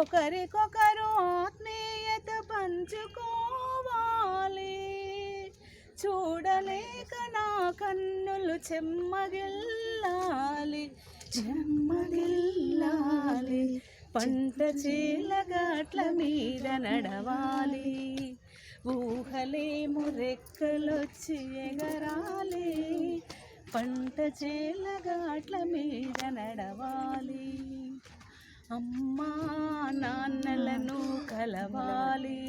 ఒకరికొకరు ఆత్మీయత పంచుకోవాలి. చూడలేక నా కన్నులు చెమ్మగిల్లాలి. చెమ్మగిల్లాలి. పంట చీలగాట్ల మీద నడవాలి. ఊహలేము రెక్కలొచ్చి ఎగరాలి. పంట చీలగాట్ల మీద నడవాలి. అమ్మా నాన్నలను కలవాలి.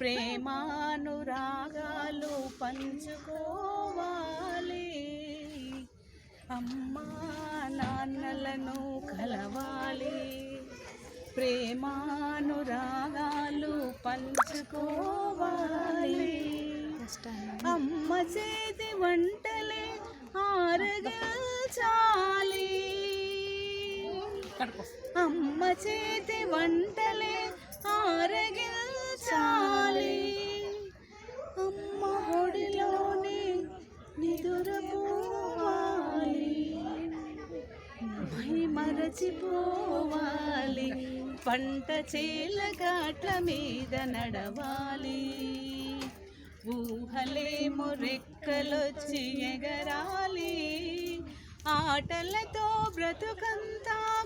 ప్రేమానురాగాలు పంచుకోవాలి. అమ్మా నాన్నలను కలవాలి. ప్రేమానురాగాలు పంచుకోవాలి. అమ్మ చేతి వంటలే ఆరగించాలి అమ్మ చేతి వంటలే ఆరగించాలి. అమ్మ ఒడిలోని నిదురపోవాలి. మై మరచిపోవాలి. పంట చేలగాట్ల మీద నడవాలి. ఊహలేమో రెక్కలొచ్చి ఎగరాలి. ఆటలతో బ్రతుకంతా